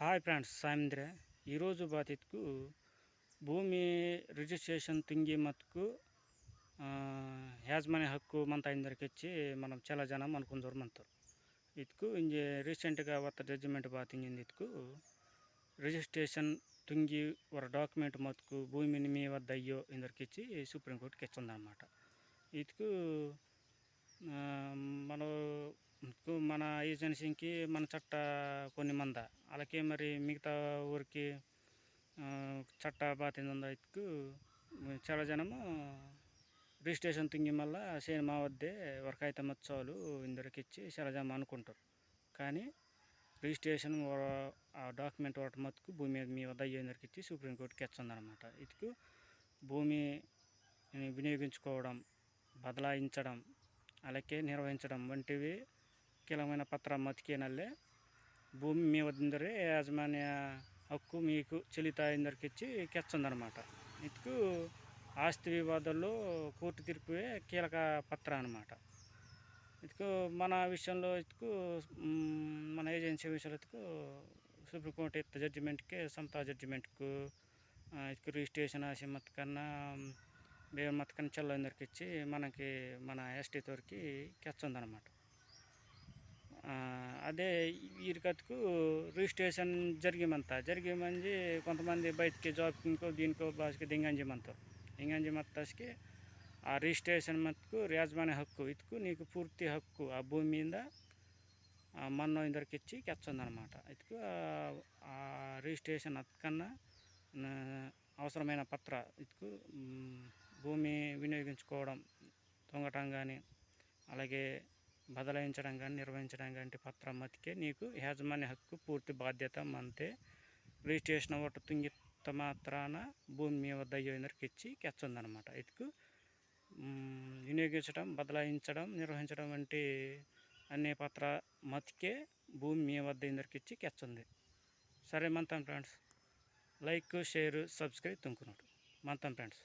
Hi friends సాయింద్ర ఈరోజు బాధితుకు భూమి registration తింగి మత్తుకు యాజమాన్య హక్కు మంత ఇందరికిచ్చి మనం చాలా జనం అనుకుందరు మంతారు ఇతుకు ఇంజ రీసెంట్గా ఒత్త జడ్జిమెంట్ బాతింది ఇతుకు రిజిస్ట్రేషన్ తుంగి ఒక డాక్యుమెంట్ మత్తుకు భూమిని మీ వద్ద అయ్యో ఇందరికి ఇచ్చి సుప్రీంకోర్టుకి ఇచ్చిందనమాట ఇతుకు మన మన ఏజెన్సీకి మన చట్ట కొన్ని మంద? అలాగే మరి మిగతా ఊరికి చట్ట బాతిందో ఇటుకు చాలా జనము రిజిస్ట్రేషన్ తింగి మళ్ళా సినిమా మా వద్దే వరకైతే మత్సవాలు ఇందరికి ఇచ్చి చాలా జనం అనుకుంటారు. కానీ రిజిస్ట్రేషన్ ఆ డాక్యుమెంట్ ఒకటి మత్తుకు భూమి మీ వద్ద అయ్యేందరికి ఇచ్చి సుప్రీంకోర్టుకి ఇచ్చిందనమాట ఇటుకు భూమి వినియోగించుకోవడం బదలాయించడం అలాగే నిర్వహించడం వంటివి కీలకమైన పత్రం మతికేనల్లే భూమి మీ వద్దరే యాజమాన్య హక్కు మీకు చెల్లితాయిందరికి ఇచ్చి కెచ్చందనమాట ఇందుకు ఆస్తి వివాదాల్లో కోర్టు తీర్పువే కీలక పత్ర అనమాట ఇటుకు మన విషయంలో ఇటుకు మన ఏజెన్సీ విషయంలో ఇటుకు సుప్రీంకోర్టు ఇత్త జడ్జిమెంట్కి సొంత జడ్జిమెంట్కు ఇటుకు రిజిస్ట్రేషన్ ఆశ మత కన్నా బే మత కన్నా చెల్లందరికి ఇచ్చి మనకి మన ఎస్టీ తోరికి కెచ్చందనమాట అదే వీరికత్తుకు రిజిస్ట్రేషన్ జరిగిమంత. జరిగిమంది కొంతమంది బయటికి జాబ్కి దీనికో బాస్కి దింగంజమంతారు దింగంజమత్తాస్కి ఆ రిజిస్ట్రేషన్ మట్టుకు యాజమాన్య హక్కు ఇటుకు నీకు పూర్తి హక్కు ఆ భూమి మీద మన్నో ఇందరికిచ్చి కెచ్చుందనమాట. ఇతుకు ఆ రిజిస్ట్రేషన్ అతకన్నా అవసరమైన పత్ర ఇటుకు భూమి వినియోగించుకోవడం దొంగటం కానీ అలాగే బదలాయించడం కానీ నిర్వహించడం కానీ పత్రం మతికే నీకు యాజమాన్య హక్కు పూర్తి బాధ్యత అంతే రిజిస్ట్రేషన్ ఒకటి తుంగిత మాత్రాన భూమి మీ వద్ద అయ్యేందరికి ఇచ్చి కెచ్చుందనమాట ఇటుకు వినియోగించడం బదలాయించడం నిర్వహించడం వంటి అన్ని పత్ర మతికే భూమి మీ వద్ద ఇందరికి ఇచ్చి కెచ్చుంది సరే మంతం ఫ్రెండ్స్. లైక్ షేర్ సబ్స్క్రైబ్ తుంకున్నాడు మంతం ఫ్రెండ్స్.